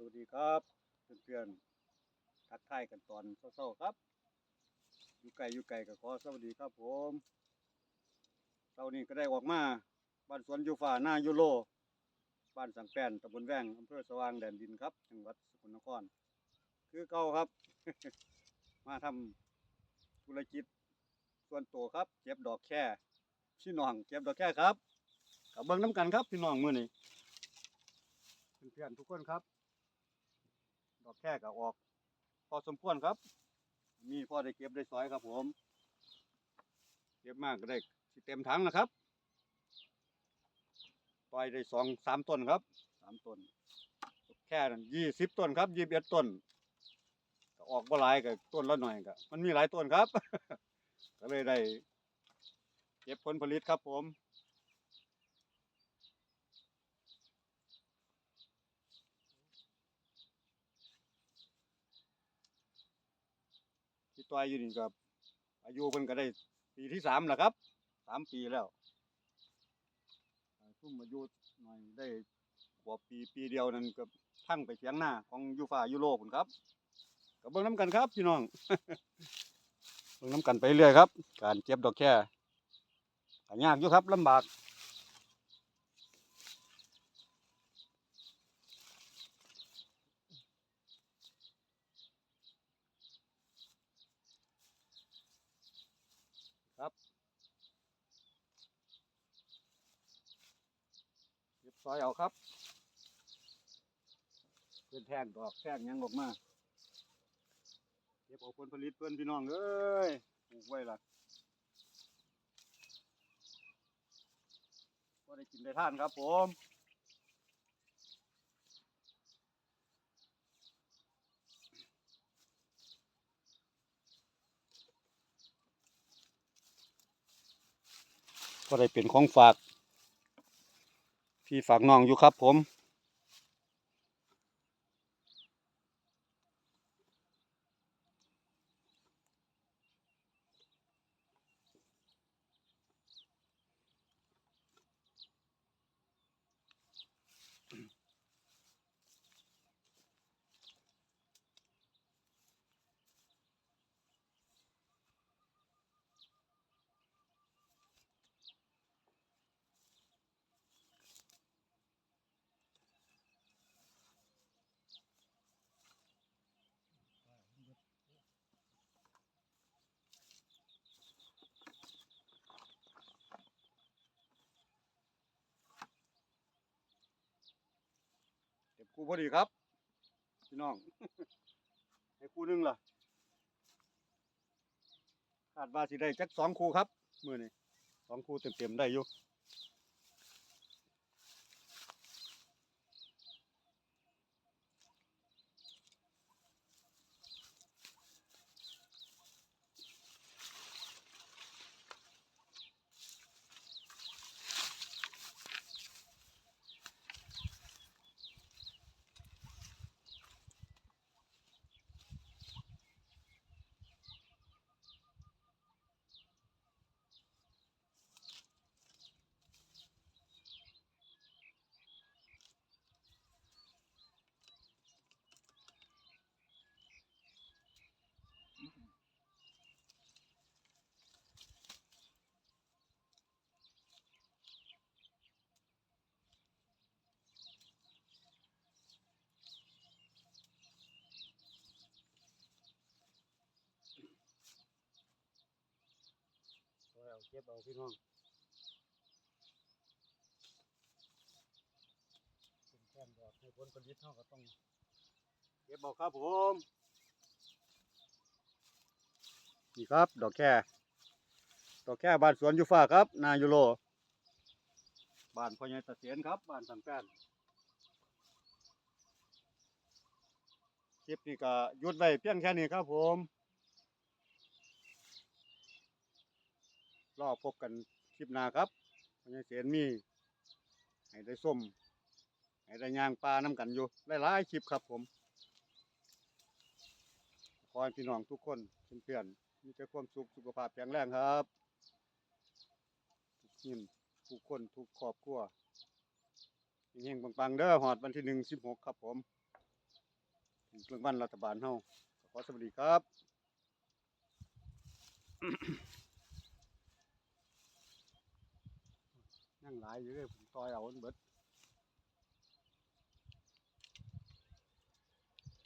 สวัสดีครับเพื่อนๆทักทายกันตอนเช้าๆครับ อยู่ไกลอยู่ไกลก็ขอสวัสดีครับผมเช้านี้ก็ได้ออกมาบ้านสวนยูฟ้าหน้ายูโรบ้านสังแปนตำบลแวงอำเภอสว่างแดนดินครับจังหวัดสกลนคร คือเก่าครับ มาทำธุรกิจส่วนตัวครับ เก็บดอกแค่พี่น้องเก็บดอกแค่ครับกับเบิ้งน้ำกันครับพี่น้องมือนี้เพื่อนๆทุกคนครับ อกแค่ก็ออก พอสมควรครับ มีพ่อได้เก็บได้สอยครับผม เก็บมากก็ได้สิเต็มถังนะครับต่อยได้สองสามต้นครับสามต้น แค่นั้นยี่สิบต้นครับยี่สิบเอ็ดต้นก็ออกบ่หลายก็ต้นละหน่อยก็มันมีหลายต้นครับ ก็เลยได้ เก็บผลผลิตครับผม ต่อยอยู่นี่ก็อายุเพิ่นก็ได้ปีที่สามแล้วครับสามปีแล้วอ่าซุ่มอายุหน่อยได้ขวบปีปีเดียวนั่นก็ทั้งไปเสียงหน้าของยูฟายูโรพุ่นครับก็เบิ่งน้ำกันครับพี่น้องเบิ่งน้ำกันไปเรื่อยครับ การเก็บดอกแค่ยากอยู่ครับลำบาก เก็บซอยเอาครับเพื่อนแทงดอกแทงยังออกมาเก็บเอาผลผลิตเพื่อนพี่น้องเอ้ยปลูกไว้ล่ะก็ได้กินได้ท่านครับผม ก็ได้เป็นของฝาก พี่ฝากน้องอยู่ครับผม คู่พอดีครับ พี่น้อง ให้คู่หนึงล่ะคาดว่าสิได้จักสองคู่ครับ มือนี่สองคู่เต็มๆได้อยู่ เก็บเอาพี่น้องเป็นแก้มดอกให้ผลผลิตเท่าก็ต้องเก็บเอาครับผมนี่ครับ ดอกแค่ดอกแค่บ้านสวนยูฟ้าครับ นายูโรบ้านพ่อใหญ่ตะเสียนครับบ้านสังแป้นคลิปนี้ก็หยุดไว้เพียงแค่นี้ครับผม รอพบกันคลิปหน้าครับพญาเสียนมีให้ได้ส้มให้ได้ยางปลาน้ำกันอยู่หลายคลิปครับผมขอให้พี่น้องทุกคนเพื่อนๆมีแต่ความสุขสุขภาพแข็งแรงครับทุกทีมทุกคนทุกครอบครัวเฮงปังๆเด้อหอดวันที่หนึ่งสิบหกครับผมเรื่องบ้านรัฐบาลเฮาขอสวัสดีครับ นั่งหลายอ